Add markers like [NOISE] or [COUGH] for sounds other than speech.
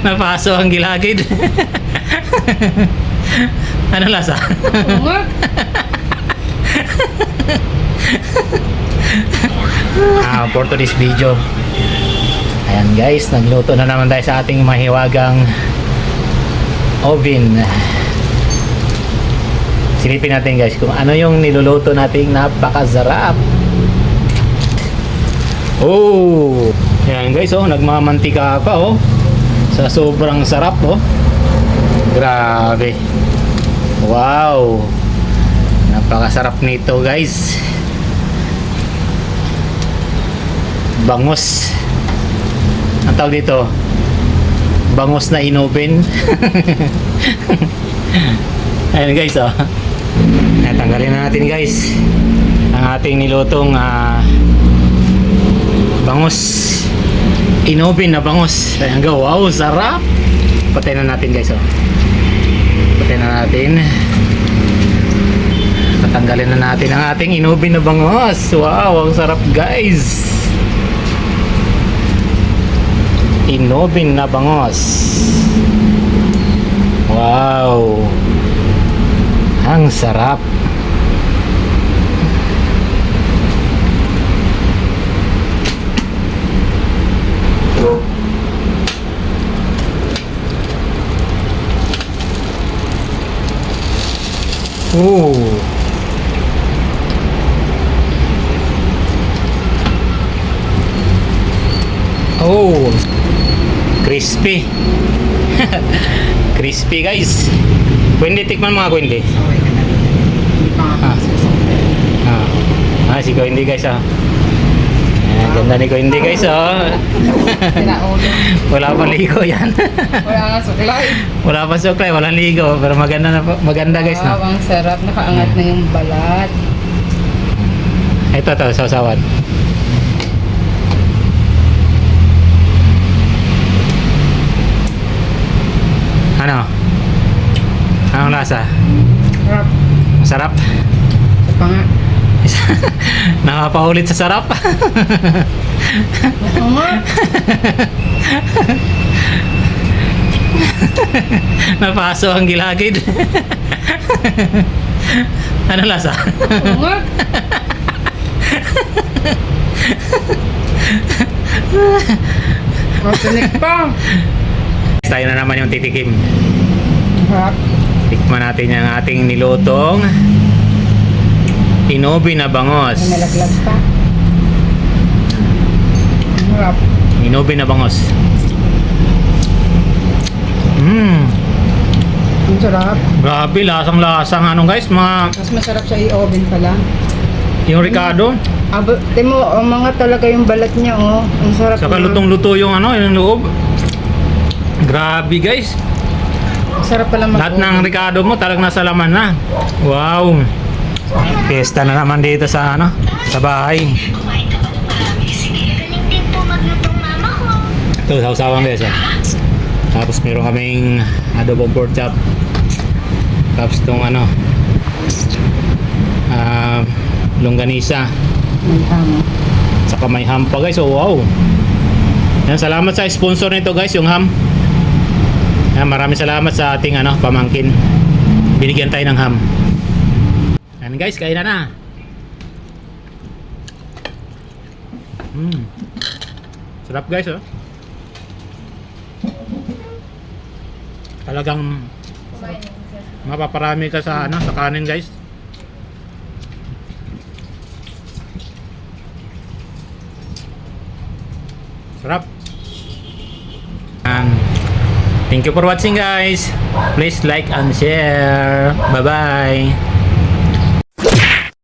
[LAUGHS] Napaso ang gilagid. [LAUGHS] ano lasa? [LAUGHS] Ah, for today's video. Ayan guys, nagluto na naman tayo sa ating mahiwagang oven. Silipin natin guys kung ano yung niluluto nating napakasarap. Oh! Ayan guys, oh, nagmamantika pa oh. Sa sobrang sarap oh. Grabe. Wow! Napakasarap nito guys. Bangos. Ang tawag dito, bangos na inopen. [LAUGHS] Ayan guys, oh. Ayan, tanggalin na natin guys ang ating nilutong ah, bangos. Inopen na bangos. Ayan go, wow, sarap. Patay na natin guys, oh. Patay na natin. Patanggalin na natin ang ating inopen na bangos. Wow, ang sarap guys. Inobin na bangos. Wow. Ang sarap. Ooh. Oh, crispy. [LAUGHS] crispy guys. Kundi tikman mga kundi. Ah. Ah. ah, si Kundi guys ah. Ah, ganda ni Kundi guys ah. Sinaulo. [LAUGHS] Wala pa ligo yan. Wala nga suklay. Wala pa suklay, walang ligo. Pero maganda na po- maganda guys Wow, na. ang sarap. Nakaangat na yung balat. Ito to, sasawan. Ano? Anong lasa? Sarap. Masarap? Sa pa nga. [LAUGHS] Nakapaulit sa sarap. Oo nga. Napaso ang gilagid. ano lasa? Oo nga. Matinik pa. Tayo na naman yung titikim. Tikman natin yung ating nilutong inobi na bangos. Nalaglag pa. Sarap. Inobi na bangos. Mmm. Ang sarap. Grabe, lasang-lasang ano guys, mga Mas masarap sa i-oven pala. yung Ricardo. Abo, timo, ang mga talaga yung balat niya, oh. Ang sarap. Saka lutong-luto yung ano, yung loob. Grabe guys. Ang sarap pala mag Lahat ng Ricardo mo talagang nasa laman na. Wow. Fiesta na naman dito sa ano, sa bahay. Kumain ka ba ng marami? Maglutong mama ko. Ito, sausawan guys. ah. Tapos meron kaming adobong pork chop. Tapos itong ano, ah, longganisa. Saka may ham pa guys. Oh, wow. Yan, salamat sa sponsor nito guys, yung ham. Yan, maraming salamat sa ating ano, pamangkin. Binigyan tayo ng ham. Yan guys, kain na na. Mm. Sarap guys, oh. Talagang mapaparami ka sa ano, sa kanin guys. Sarap. Um, thank you for watching guys. Please like and share. Bye-bye.